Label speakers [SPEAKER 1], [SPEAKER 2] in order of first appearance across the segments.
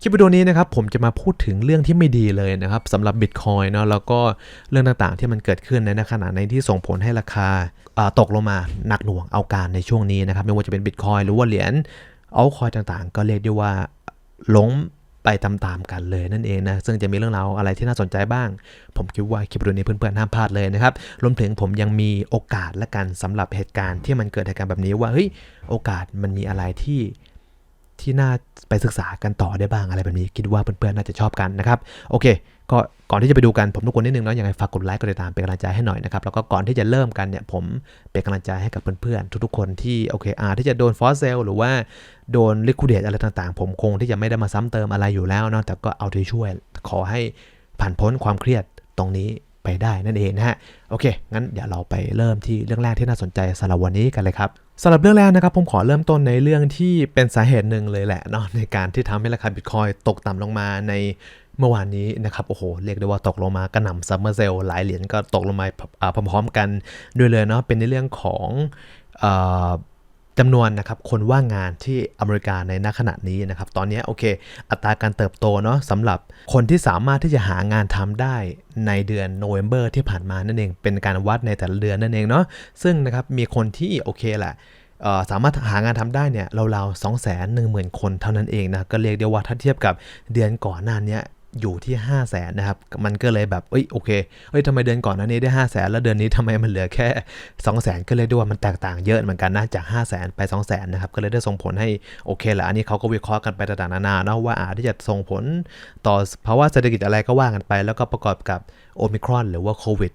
[SPEAKER 1] คลิปวิดีโอนี้นะครับผมจะมาพูดถึงเรื่องที่ไม่ดีเลยนะครับสำหรับ Bitcoin เนาะแล้วก็เรื่องต่างๆที่มันเกิดขึ้นในขณะในที่ส่งผลให้ราคาาตกลงมาหนักหน่วงเอาการในช่วงนี้นะครับไม่ว่าจะเป็น Bitcoin หรือว่าเหรียญเอาคอยต่างๆ ก็เรียกได้ว่าล้มไปตามๆกันเลยนั่นเองนะซึ่งจะมีเรื่องราวอะไรที่น่าสนใจบ้าง ผมคิดว่าคลิปวิดีโอนี้เพื่อนๆห้ามพลาดเลยนะครับรวมถึงผมยังมีโอกาสและกันสำหรับเหตุการณ์ที่มันเกิดเหตุการณ์แบบนี้ว่าเฮ้ยโอกาสมันมีอะไรที่ ที่น่าไปศึกษากันต่อได้บ้างอะไรแบบนี้ คิดว่าเพื่อนๆน่าจะชอบกันนะครับโอเค ก็ก่อนที่จะไปดูกันผมทุกคนนิดนึงเนาะยังไงฝากกดไลค์กดติดตามเป็นกำลังใจให้หน่อยนะครับแล้วก็ก่อนที่จะเริ่มกันเนี่ยผมเป็นกำลังใจให้กับเพื่อนๆทุกๆคนที่โอเคอาที่จะโดนฟอสเซลหรือว่าโดนลิควิดเดตอะไรต่างๆ ผมคงที่จะไม่ได้มาซ้ำเติมอะไรอยู่แล้วเนาะแต่ก็เอาใจช่วยขอให้ผ่านพ้นความเครียดตรงนี้ ไปได้นั่นเองนะฮะโอเค งั้นเดี๋ยวเราไปเริ่มที่เรื่องแรกที่น่าสนใจสำหรับวันนี้กันเลยครับสำหรับเรื่องแรกนะครับผมขอเริ่มต้นในเรื่องที่เป็นสาเหตุหนึ่งเลยแหละเนาะในการที่ทำให้ราคาบิตคอยตกต่ำลงมาในเมื่อวานนี้นะครับโอ้โหเรียกได้ว่าตกลงมากระหน่ำซัมเมอร์เซลหลายเหรียญก็ตกลงมาพร้อมๆกันด้วยเลยเนาะเป็นในเรื่องของ จำนวนนะครับคนว่างงานที่อเมริกาในณขณะนี้นะครับตอนนี้โอเค อัตราการเติบโตเนาะสำหรับคนที่สามารถที่จะหางานทำได้ในเดือนโนเวม ber ที่ผ่านมานั่นเอง เป็นการวัดในแต่ละเดือนนั่นเองเนาะซึ่งนะครับมีคนที่โอเคแหละสามารถหางานทำได้เนี่ยราวๆ2 1 0 0 0 0คนเท่านั้นเองนะก็เรียกได้ว่าถ้าเทียบกับเดือนก่อนหน้านี้ อยู่ที่ 5 0 0แสนนะครับ มันก็เลยแบบเอ้ยโอเคเอ้ยทำไมเดือนก่อนหน้านี้ได้ 5 0 0แสนแล้วเดือนนี้ทำไมมันเหลือแค่ 2 0 0แสนก็เลยด้วยว่ามันแตกต่างเยอะเหมือนกันนะจาก 5 0 0แสนไป 2 0 0แสนนะครับ ก็เลยได้ส่งผลให้โอเคแหละอันนี้เขาก็วิเคราะห์กันไปต่างๆนานาเนาะว่าอาจจะส่งผลต่อภาวะเศรษฐกิจอะไรก็ว่ากันไป แล้วก็ประกอบกับโอมิครอน หรือว่าโควิด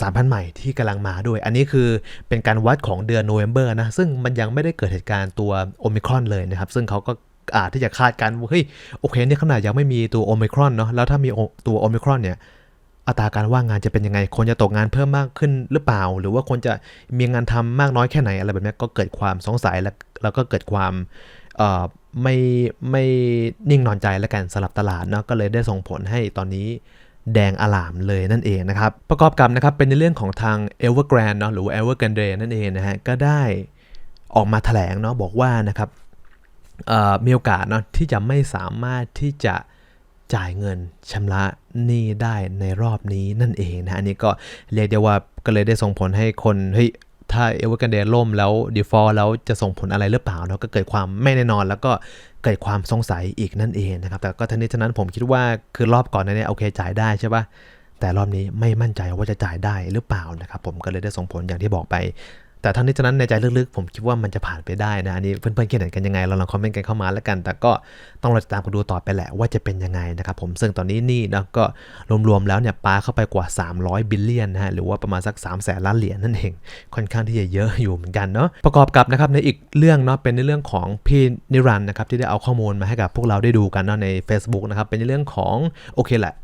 [SPEAKER 1] สายพันธุ์ใหม่ที่กำลังมาด้วย อันนี้คือเป็นการวัดของเดือนโนเวม ber นะ ซึ่งมันยังไม่ได้เกิดเหตุการณ์ตัวโอมิครอนเลยนะครับ ซึ่งเขาก็ ที่จะคาดการณ์ว่าเฮ้ยโอเคเนี่ยขนาดยังไม่มีตัวโอมิครอนเนาะแล้วถ้ามีตัวโอมิครอนเนี่ยอัตราการว่างงานจะเป็นยังไง คนจะตกงานเพิ่มมากขึ้นหรือเปล่า หรือว่าคนจะมีงานทำมากน้อยแค่ไหนอะไรแบบนี้ก็เกิดความสงสัยแล้วแล้วก็เกิดความไม่ไม่นิ่งนอนใจแล้วกันสลับตลาดเนาะก็เลยได้ส่งผลให้ตอนนี้แดงอลามเลยนั่นเองนะครับ ประกอบกับนะครับเป็นในเรื่องของทาง e v e r g r a n d เนาะหรือว่า e v e r g r a n d นั่นเองนะฮะก็ได้ออกมาแถลงเนาะบอกว่านะครับ มีโอกาสเนาะที่จะไม่สามารถที่จะจ่ายเงินชำระหนี้ได้ในรอบนี้นั่นเองนะอันนี้ก็เรียกได้ว่าก็เลยได้ส่งผลให้คนเฮ้ยถ้า Evergrande ล่มแล้ว default แล้วจะส่งผลอะไรหรือเปล่าเนาะก็เกิดความไม่แน่นอน แล้วก็เกิดความสงสัยอีกนั่นเองนะครับ แต่ก็ทั้งนี้ทั้งนั้นผมคิดว่าคือรอบก่อนนั้นเนี่ยโอเคจ่ายได้ใช่ปะแต่รอบนี้ไม่มั่นใจว่าจะจ่ายได้หรือเปล่านะครับ ผมก็เลยได้ส่งผลอย่างที่บอกไป แต่ทั้งนี้ทั้งนั้นในใจลึกๆ ผมคิดว่ามันจะผ่านไปได้นะ อันนี้เพื่อนๆคิดเห็นกันยังไงเราลองคอมเมนต์กันเข้ามาแล้วกัน แต่ก็ต้องรอติดตามกันดูต่อไปแหละว่าจะเป็นยังไงนะครับผมซึ่งตอนนี้นี่นะก็รวมๆแล้วเนี่ยปาเข้าไปกว่า 300 บิลเลียนนะฮะหรือว่าประมาณสัก 3 0 0แสนล้านเหรียญนั่นเอง ค่อนข้างที่จะเยอะอยู่เหมือนกันเนาะประกอบกับนะครับในอีกเรื่องเนาะเป็นในเรื่องของพี่นิรันนะครับที่ได้เอาข้อมูลมาให้กับพวกเราได้ดูกันเนาะใน Facebook นะครับเป็นในเรื่องของโอเคแหละ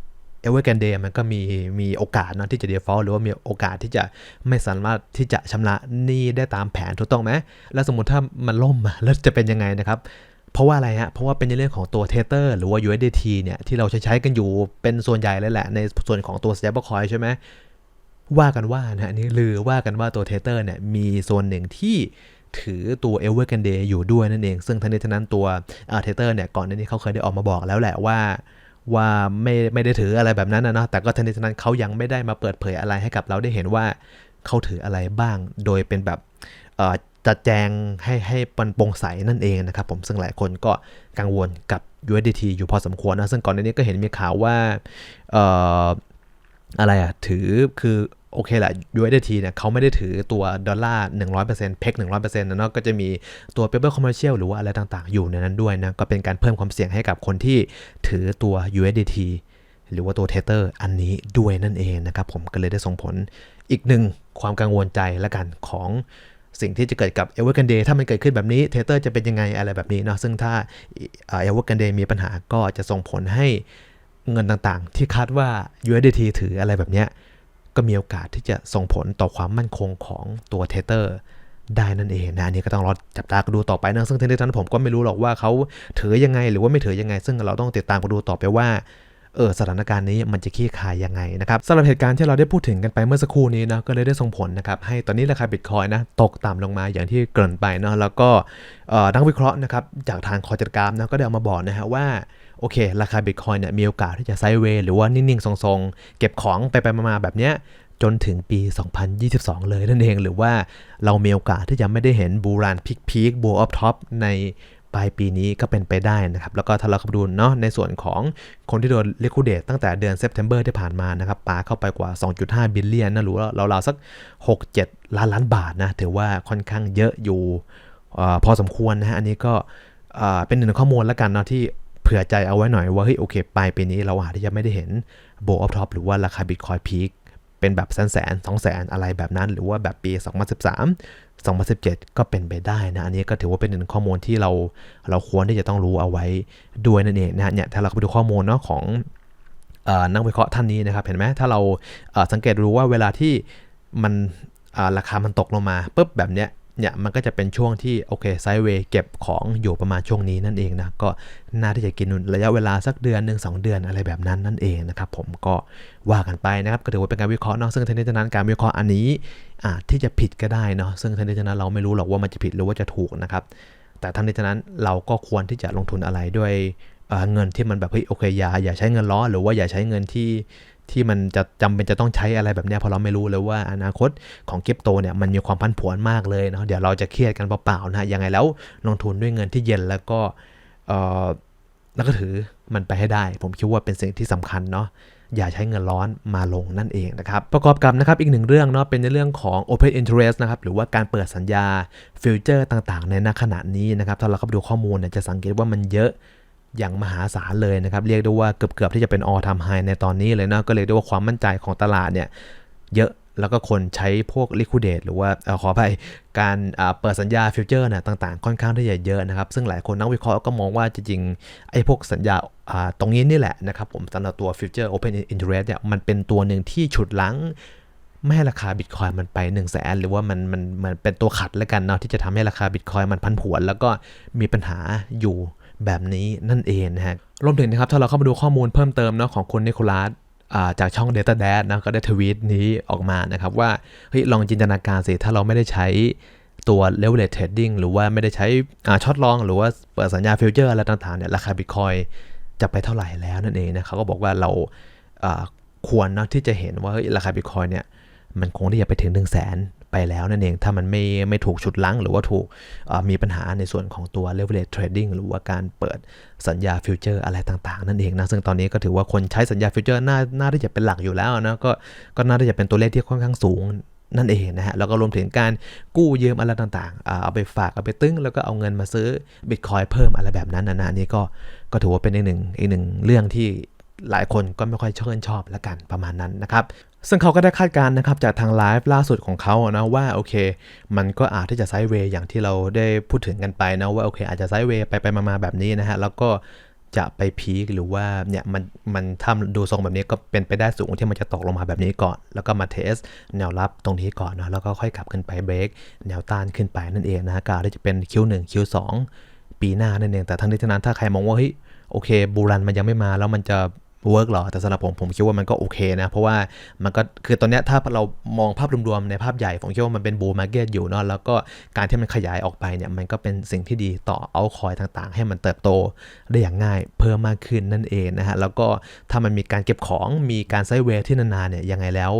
[SPEAKER 1] เอเวอร์แกนเดย์มันก็มีมีโอกาสเนาะที่จะ default หรือว่ามีโอกาสที่จะไม่สามารถที่จะชำระหนี้ได้ตามแผนถูกต้องไหมแล้วสมมติถ้ามันล่มอะแล้วจะเป็นยังไงนะครับเพราะว่าอะไรฮะ เพราะว่าเป็นในเรื่องของตัวเทเตอร์หรือว่า USDT เนี่ย ที่เราใช้ใช้กันอยู่เป็นส่วนใหญ่เลยแหละ ในส่วนของตัว stablecoin ใช่ไหม ว่ากันว่านะนนี่ลือว่ากันว่าตัวเทเตอร์เนี่ย มีส่วนหนึ่งที่ถือตัว Evergrande อยู่ด้วยนั่นเอง ซึ่งทั้งนี้ทั้งนั้นตัวเทเตอร์เนี่ย ก่อนหน้านี้เขาเคยได้ออกมาบอกแล้วแหละว่า ว่าไม่ไม่ได้ถืออะไรแบบนั้นนะเนาะแต่ก็ทันทีนั้นเขายังไม่ได้มาเปิดเผยอะไรให้กับเราได้เห็นว่าเขาถืออะไรบ้าง โดยเป็นแบบจัดแจงให้ให้ปันโปร่งใสนั่นเองนะครับผมซึ่งหลายคนก็กังวลกับ USDT อยู่พอสมควรนะซึ่งก่อนหน้านี้ก็เห็นมีข่าวว่าเอ่ออะไรอะถือคือ โอเคแหละ USDT เนี่ยเขาไม่ได้ถือตัวดอลลาร์ 100%เพก100%นะเนาะก็จะมีตัว paper commercial หรือว่าอะไรต่างๆ อยู่ในนั้นด้วยนะ ก็เป็นการเพิ่มความเสี่ยงให้กับคนที่ถือตัว USDT หรือว่าตัว Tether อันนี้ด้วยนั่นเองนะครับ ผมก็เลยได้ส่งผลอีกหนึ่งความกังวลใจละกันของสิ่งที่จะเกิดกับ Evergrande ถ้ามันเกิดขึ้นแบบนี้ Tether จะเป็นยังไงอะไรแบบนี้เนาะซึ่งถ้าเอ่อ Evergrande มีปัญหาก็จะส่งผลให้เงินต่างๆ ที่คาดว่า USDT ถืออะไรแบบเนี้ย ก็มีโอกาสที่จะส่งผลต่อความมั่นคงของตัวเทเตอร์ได้นั่นเองนะอันนี้ก็ต้องรอจับตากดูต่อไปนะซึ่งทั้งนี้ทั้งนั้นผมก็ไม่รู้หรอกว่าเขาถือยังไง หรือว่าไม่ถือยังไง ซึ่งเราต้องติดตามกันดูต่อไปว่าเออสถานการณ์นี้มันจะคลี่คลายยังไงนะครับสำหรับเหตุการณ์ที่เราได้พูดถึงกันไปเมื่อสักครู่นี้นะก็เลยได้ส่งผลนะครับให้ตอนนี้ราคาบิตคอยนะตกต่ำลงมาอย่างที่เกริ่นไปเนาะแล้วก็ออนักวิเคราะห์นะครับจากทางคอจัดการนะก็ได้เอามาบอกนะฮะว่า โอเค ราคาบิตคอยเนี่ยมีโอกาสที่จะไซด์เวย์หรือว่านิ่งๆ ทรงๆ เก็บของไปไปมาๆ แบบเนี้ยจนถึงปี 2022 เลยนั่นเองหรือว่าเรามีโอกาสที่จะไม่ได้เห็นบูรานพิกพีคบูออฟท็อปในปลายปีนี้ก็เป็นไปได้นะครับ แล้วก็ถ้าเราเข้าไปดูเนาะในส่วนของคนที่โดน liquidate ตั้งแต่เดือน September ที่ผ่านมานะครับปาเข้าไปกว่า 2.5 บิลเลียนนะหรือว่าเราๆสัก 6-7 ล้านล้านบาทนะ ถือว่าค่อนข้างเยอะอยู่อพอสมควรนะฮะอันนี้ก็เป็นหนึ่งข้อมูลแล้วกันเนาะที่ เผื่อใจเอาไว้หน่อยว่าเฮ้ยโอเคปลายปีนี้เราอาจจะไม่ได้เห็นโบออฟท็อปหรือว่าราคาบิตคอยพีคเป็นแบบแสนแสนสองแสนอะไรแบบนั้น หรือว่าแบบปี 2013 2017 ก็เป็นไปได้นะ อันนี้ก็ถือว่าเป็นหนึ่งข้อมูลที่เราเราควรที่จะต้องรู้เอาไว้ด้วยนั่นเองนะเนี่ยถ้าเราไปดูข้อมูลเนาะของออนักวิเคราะห์ท่านนี้นะครับเห็นไหมถ้าเราสังเกตรู้ว่าเวลาที่มันราคามันตกลงมาปุ๊บแบบเนี้ย เนี่ยมันก็จะเป็นช่วงที่โอเคไซด์เวย์เก็บของอยู่ประมาณช่วงนี้นั่นเองนะก็น่าที่จะกินระยะเวลาสักเดือนหนึ่งสองเดือนอะไรแบบนั้นนั่นเองนะครับผมก็ว่ากันไปนะครับก็ถือว่าเป็นการวิเคราะห์เนาะซึ่งทั้งนี้ทั้งนั้นการวิเคราะห์อันนี้อาจที่จะผิดก็ได้เนาะซึ่งทั้งนี้ทั้งนั้นเราไม่รู้หรอกว่ามันจะผิดหรือว่าจะถูกนะครับแต่ทั้งนี้ทั้งนั้นเราก็ควรที่จะลงทุนอะไรด้วยเเงินที่มันแบบเฮ้ยโอเคอย่าอย่าใช้เงินล้อหรือว่าอย่าใช้เงินที่ ที่มันจะจำเป็นจะต้องใช้อะไรแบบนี้เพราะเราไม่รู้เลยว่าอนาคตของคริปโตเนี่ยมันมีความพันผวนมากเลยเนาะเดี๋ยวเราจะเครียดกันเปล่าๆนะยังไงแล้วลงทุนด้วยเงินที่เย็นแล้วก็เอ่อแล้วก็ถือมันไปให้ได้ ผมคิดว่าเป็นสิ่งที่สำคัญเนาะอย่าใช้เงินร้อนมาลงนั่นเองนะครับ ประกอบกับนะครับอีกหนึ่งเรื่องเนาะเป็นในเรื่องของ Open Interest นะครับหรือว่าการเปิดสัญญาฟิวเจอร์ต่างๆ ในณขณะนี้นะครับถ้าเราเข้าไปดูข้อมูลเนี่ยจะสังเกตว่ามันเยอะ อย่างมหาศาลเลยนะครับ เรียกได้ว่าเกือบๆที่จะเป็น all time high ในตอนนี้เลยเนาะก็เลยได้ว่าความมั่นใจของตลาดเนี่ยเยอะแล้วก็คนใช้พวก liquidate หรือว่าอขออภัยการเปิดสัญญาฟิวเจอร์นะต่างๆ ค่อนข้างที่จะเยอะนะครับ ซึ่งหลายคนนักวิเคราะห์ก็มองว่าจริงๆไอ้พวกสัญญาตรงนี้นี่แหละนะครับผมสำหรับตัว future open interest เนี่ยมันเป็นตัวหนึ่งที่ฉุดลังไม่ให้ราคาบิตคอยมันไป1นึ่งแสนหรือว่ามันมันมันเป็นตัวขัดแล้วกันเนาะที่จะทำให้ราคาบิตคอยมันพันผวน แล้วก็มีปัญหาอยู่ แบบนี้นั่นเองนะฮะรวมถึงนะครับถ้าเราเข้ามาดูข้อมูลเพิ่มเติมเนาะของคุณนิโคลัสจากช่อง Data d a d นะก็ได้ทวีตนี้ออกมานะครับว่าเฮ้ยลองจินตนาการสิ ถ้าเราไม่ได้ใช้ตัว leverage trading หรือว่าไม่ได้ใช้ช็อตลองหรือว่าเปิดสัญญาฟิวเจอร์อะไรต่างๆเนี่ยราคาบิตคอยจะไปเท่าไหร่แล้วนั่นเองนะเขาก็บอกว่าเราควรนะที่จะเห็นว่าราคาบิตคอยเนี่ย มันคงที่จะไปถึง1 0 0 0 0แสนไปแล้วนั่นเอง ถ้ามันไม่ไม่ถูกฉุดลั้งหรือว่าถูกมีปัญหาในส่วนของตัว leverage trading หรือว่าการเปิดสัญญาฟิวเจอร์อะไรต่างๆ นั่นเองนะ ซึ่งตอนนี้ก็ถือว่าคนใช้สัญญาฟิวเจอร์น่าน่าที่จะเป็นหลักอยู่แล้วนะก็ก็น่าที่จะเป็นตัวเลขที่ค่อนข้างสูงนั่นเองนะฮะ แล้วก็รวมถึงการกู้ยืมอะไรต่างๆ เอาไปฝาก เอาไปตึ้ง แล้วก็เอาเงินมาซื้อบิตคอยเพิ่มอะไรแบบนั้นนะนะนี่ก็ก็ถือว่าเป็นอีกหนึ่งอีกหนึ่งเรื่องที่หลายคนก็ไม่ค่อยเชื่นชอบละกันประมาณนั้นนะครับ ซึ่งเขาก็ได้คาดการณ์นะครับจากทางไลฟ์ล่าสุดของเขานะว่าโอเค มันก็อาจที่จะไซด์เวย์อย่างที่เราได้พูดถึงกันไปนะว่าโอเค อาจจะไซด์เวย์ไปไปมาๆแบบนี้นะฮะแล้วก็จะไปพีคหรือว่าเนี่ยมันมันถ้าดูทรงแบบนี้ก็เป็นไปได้สูงที่มันจะตกลงมาแบบนี้ก่อน แล้วก็มาเทสแนวรับตรงนี้ก่อนนะแล้วก็ค่อยขับขึ้นไปเบรกแนวต้านขึ้นไปนั่นเองนะการที่จะเป็น Q1 Q2 ปีหน้านั่นเองแต่ทั้งนี้ทั้งนั้นถ้าใครมองว่าเฮ้ยโอเคบูรันมันยังไม่มาแล้วมันจะ เวิร์กหรอ แต่สำหรับผมผมคิดว่ามันก็โอเคนะ เพราะว่ามันก็คือตอนนี้ถ้าเรามองภาพรวมๆในภาพใหญ่ ผมคิดว่ามันเป็นบูมาร์เก็ตอยู่เนาะแล้วก็การที่มันขยายออกไปเนี่ยมันก็เป็นสิ่งที่ดีต่อเอาคอยต่างๆ ให้มันเติบโตได้อย่างง่ายเพิ่มมากขึ้นนั่นเองนะฮะแล้วก็ถ้ามันมีการเก็บของมีการไซด์เวย์ที่นานๆเนี่ยยังไงแล้ว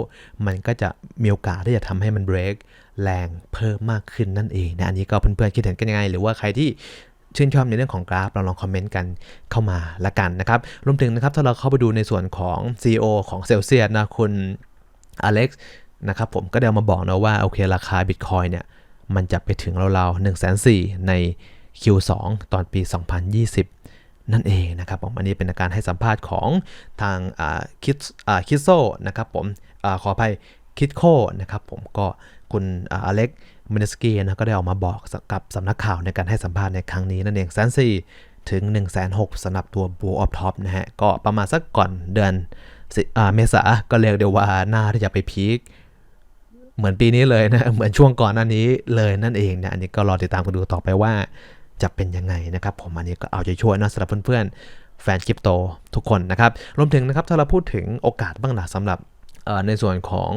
[SPEAKER 1] มันก็จะมีโอกาสที่จะทำให้มันเบรกแรงเพิ่มมากขึ้นนั่นเองนะอันนี้ก็เพื่อนๆคิดเห็นกันยังไง หรือว่าใครที่ ชื่นชอบในเรื่องของกราฟเราลองคอมเมนต์กันเข้ามาละกันนะครับ รวมถึงนะครับถ้าเราเข้าไปดูในส่วนของ CEO ของเซลเซียสนะคุณอเล็กซ์นะครับผมก็ได้เอามาบอกนะว่าโอเคราคา Bitcoin เนี่ยมันจะไปถึงราวๆ1 4 0 0 0ใน Q2 ตอนปี 2020 นั่นเองนะครับผมอันนี้เป็นการให้สัมภาษณ์ของทางคิดคิดโซนะครับผมอขออภัยคิดโคนะครับผมก็ คุณอเล็กมินสกีนะก็ได้ออกมาบอกกับสำนักข่าวในการให้สัมภาษณ์ในครั้งนี้นั่นเองแสนสี่ถึง1นึ่งแสนหกสำหรับตัว Bull of Top นะฮะ ก็ประมาณสักก่อนเดือนเมษาก็เรียกได้ว่าหน้าที่จะไปพีคเหมือนปีนี้เลยนะ เหมือนช่วงก่อนหน้านี้เลยนั่นเองนะ อันนี้ก็รอติดตามกันดูต่อไปว่าจะเป็นยังไงนะครับผมอันนี้ก็เอาใจช่วยนะสำหรับเพื่อนๆแฟนคริปโตทุกคนนะครับ รวมถึงนะครับถ้าเราพูดถึงโอกาสบ้างนะสำหรับในส่วนของ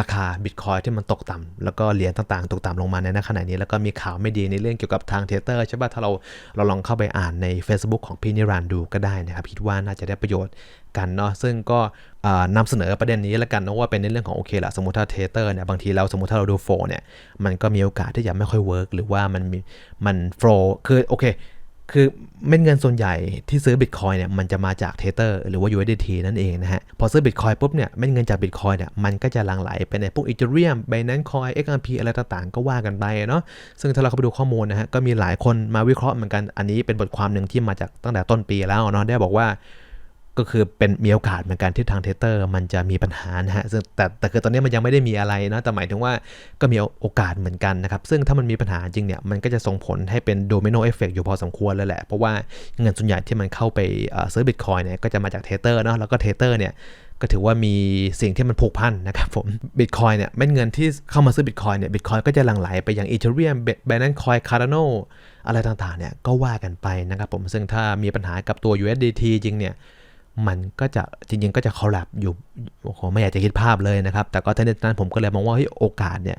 [SPEAKER 1] ราคาบิตคอยที่มันตกต่ำแล้วก็เหรียญต่างๆ ตกต่ำลงมาในขณะนี้ แล้วก็มีข่าวไม่ดีในเรื่องเกี่ยวกับทางเทเตอร์ใช่ป่ะถ้าเราเราลองเข้าไปอ่านใน Facebook ของพี่นิรันดูก็ได้นะครับคิดว่าน่าจะได้ประโยชน์กันเนาะซึ่งก็เอ่อนำเสนอประเด็นนี้แล้วกันนะว่าเป็นในเรื่องของโอเคละสมมติถ้าเทเตอร์เนี่ยบางทีเราสมมติถ้าเราดูโฟเนี่ยมันก็มีโอกาสที่จะไม่ค่อยเวิร์กหรือว่ามันมีมันโฟคือโอเค คือเม็ดเงินส่วนใหญ่ที่ซื้อบิตคอยเนี่ยมันจะมาจากเทเตอร์หรือว่า USDT นั่นเองนะฮะ พอซื้อบิตคอยปุ๊บเนี่ยเม็ดเงินจากบิตคอยเนี่ยมันก็จะหลั่งไหลไปในพวกอีเทเรียม Binance Coin XRP อะไรต่างๆ ก็ว่ากันไปเนาะซึ่งถ้าเราเข้าไปดูข้อมูลนะฮะก็มีหลายคนมาวิเคราะห์เหมือนกันอันนี้เป็นบทความหนึ่งที่มาจากตั้งแต่ต้นปีแล้วเนาะได้บอกว่า ก็คือเป็นมีโอกาสเหมือนกันที่ทางเทเตอร์มันจะมีปัญหานะฮะซึ่งแต่แต่คือตอนนี้มันยังไม่ได้มีอะไรนะแต่หมายถึงว่าก็มีโอกาสเหมือนกันนะครับ ซึ่งถ้ามันมีปัญหาจริงเนี่ยมันก็จะส่งผลให้เป็นโดมิโนเอฟเฟกอยู่พอสมควรเลยแหละ เพราะว่าเงินส่วนใหญ่ที่มันเข้าไปซื้อบิตคอยเนี่ยก็จะมาจากเทเตอร์เนาะแล้วก็เทเตอร์เนี่ยก็ถือว่ามีสิ่งที่มันผูกพันนะครับผมบิตคอยเนี่ยเม็ดเงินที่เข้ามาซื้อบิตคอยเนี่ยบิตคอยก็จะหลั่งไหลไปยังอีเทเรียมแบนนคอยคาร์ดโนอะไรต่างๆเนี่ยก็ว่ากันไปนะครับผมซึ่งถ้ามีปัญหากับตัว USDT จริงเนี่ย มันก็จะจริงๆก็จะคอลแลบอยู่โอ้โหไม่อยากจะคิดภาพเลยนะครับ แต่ก็ทั้งนี้ทั้งนั้นผมก็เลยมองว่าเฮ้โอกาสเนี่ย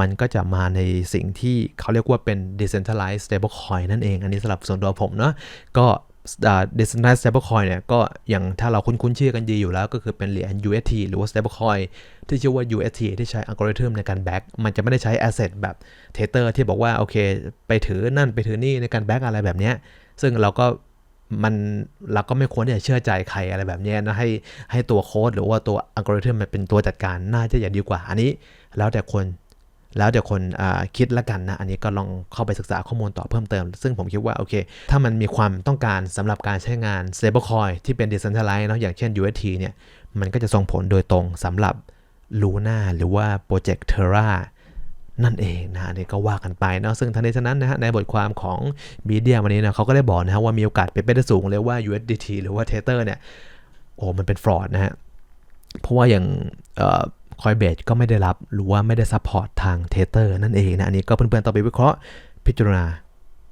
[SPEAKER 1] มันก็จะมาในสิ่งที่เขาเรียกว่าเป็น decentralized stablecoin นั่นเอง อันนี้สำหรับส่วนตัวผมเนาะก็ uh, decentralized stablecoin เนี่ยก็อย่างถ้าเราคุ้นๆชื่อกันดีอยู่แล้ว ก็คือเป็นเหรียญ UST หรือว่า stablecoin ที่ชื่อว่า UST ที่ใช้อัลกอริทึมในการแบ็กมันจะไม่ได้ใช้ asset แบบ Tether ที่บอกว่าโอเค ไปถือนั่นไปถือนี่ในการแบ็กอะไรแบบเนี้ยซึ่งเราก็ มันเราก็ไม่ควรที่จะเชื่อใจใครอะไรแบบนี้นะให้ให้ตัวโค้ดหรือว่าตัวอัลกอริทึมมันเป็นตัวจัดการน่าจะอย่างดีกว่า อันนี้แล้วแต่คนแล้วแต่คนคิดละกันนะ อันนี้ก็ลองเข้าไปศึกษาข้อมูลต่อเพิ่มเติม ซึ่งผมคิดว่า โอเค ถ้ามันมีความต้องการสำหรับการใช้งาน stablecoin ที่เป็น decentralized เนาะอย่างเช่น UST เนี่ย มันก็จะส่งผลโดยตรงสำหรับ Luna หรือว่า Project Terra นั่นเองนะอันนี่ก็ว่ากันไปเนาะซึ่งทั้งนี้ทั้งนั้นนะฮะในบทความของบีเดียวันนี้นะเขาก็ได้บอกนะฮะว่ามีโอกาสเป็นไปได้สูงเลยว่า USDT หรือว่าเทเตอร์เนี่ยโอ้มันเป็นฟรอดนะฮะเพราะว่าอย่างคอยเบสก็ไม่ได้รับหรือว่าไม่ได้ซัพพอร์ตทางเทเตอร์นั่นเองนะอันนี้ก็เพื่อนๆต่อไปวิเคราะห์พิจารณา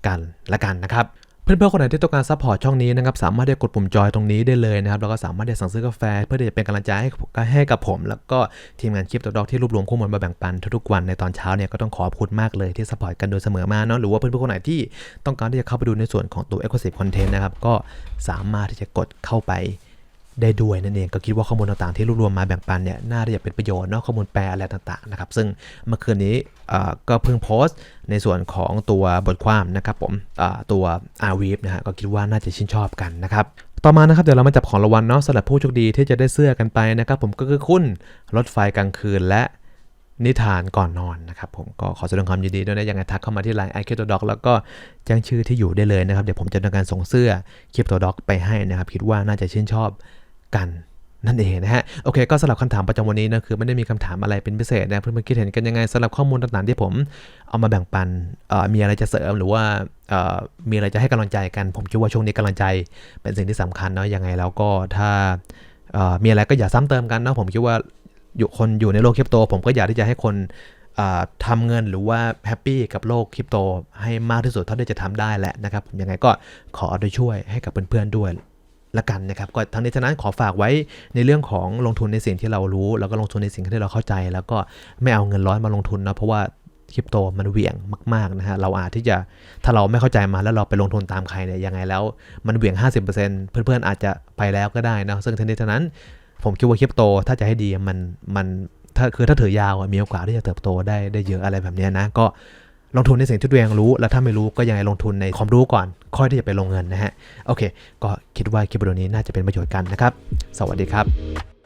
[SPEAKER 1] กันละกันนะครับ เพื่อนๆคนไหนที่ต้องการซัพพอร์ตช่องนี้นะครับสามารถได้กดปุ่มจอยตรงนี้ได้เลยนะครับแล้วก็สามารถได้สั่งซื้อกาแฟ เพื่อที่จะเป็นกำลังใจให้ให้กับผม แล้วก็ทีมงานคลิปตัวดอกที่รวบรวมข้อมูลมาแบ่งปันทุกๆวันในตอนเช้าเนี่ยก็ต้องขอบคุณมากเลยที่ซัพพอร์ตกันโดยเสมอมาเนาะหรือว่าเพื่อนๆคนไหนที่ต้องการที่จะเข้าไปดูในส่วนของตัว Exclusive Content นะครับก็สามารถที่จะกดเข้าไป ได้ด้วยนั่นเองก็คิดว่าข้อมูลต่างๆที่รวบรวมมาแบ่งปันเนี่ยน่าจะเป็นประโยชน์เนาะข้อมูลแปลอะไรต่างๆนะครับซึ่งเมื่อคืนนี้ก็เพิ่งโพสต์ ในส่วนของตัวบทความนะครับผมตัว r w e e v นะฮะก็คิดว่าน่าจะชื่นชอบกันนะครับต่อมานะครับเดี๋ยวเรามาจับของรางวัลเนาะสำหรับผู้โชคดีที่จะได้เสื้อกันไปนะครับผมก็คือคุณรถไฟกลางคืนและนิทานก่อนนอนนะครับผมก็ขอแสดงความยินดีด้วยนะยังไงทักเข้ามาที่ไลน์ไอคิโตด็อกแล้วก็แจ้งชื่อที่อยู่ได้เลยนะครับ เดี๋ยวผมจะทำการส่งเสื้อคลิปตัวด็อกไปให้นะครับ คิดว่าน่าจะชื่นชอบ กันนั่นเองนะฮะโอเคก็สำหรับคำถามประจำวันนี้นะคือไม่ได้มีคำถามอะไรเป็นพิเศษนะเพื่อนๆคิดเห็นกันยังไงสำหรับข้อมูลต่างๆที่ผมเอามาแบ่งปันมีอะไรจะเสริมหรือว่ามีอะไรจะให้กำลังใจกัน ผมคิดว่าช่วงนี้กำลังใจเป็นสิ่งที่สำคัญเนาะยังไงแล้วก็ถ้ามีอะไรก็อย่าซ้ำเติมกันเนาะผมคิดว่าอยู่คนอยู่ในโลกคริปโต ผมก็อยากที่จะให้คนทำเงินหรือว่าแฮปปี้กับโลกคริปโตให้มากที่สุดเท่าที่จะทำได้แหละนะครับยังไงก็ขอโดยช่วยให้กับเพื่อนๆด้วย ละกันนะครับก็ทั้งนี้ทั้งนั้นขอฝากไว้ในเรื่องของลงทุนในสิ่งที่เรารู้ แล้วก็ลงทุนในสิ่งที่เราเข้าใจ แล้วก็ไม่เอาเงินร้อยมาลงทุนนะเพราะว่าคริปโตมันเหวี่ยงมากๆนะฮะเราอาจที่จะถ้าเราไม่เข้าใจมาแล้วเราไปลงทุนตามใครเนี่ยยังไงแล้วมันเหวี่ยง 50%เพื่อนๆอาจจะไปแล้วก็ได้นะซึ่งทั้งนี้ทั้งนั้น ผมคิดว่าคริปโตถ้าจะให้ดีมันมันถ้าคือถ้าถือยาวมีโอกาสที่จะเติบโตได้ได้เยอะอะไรแบบนี้นะก็ ลงทุนในสิ่งที่ตัวเองรู้ แล้วถ้าไม่รู้ก็ยังไงลงทุนในความรู้ก่อน ค่อยที่จะไปลงเงินนะฮะ โอเค ก็คิดว่าคลิปวิดีโอนี้น่าจะเป็นประโยชน์กันนะครับ สวัสดีครับ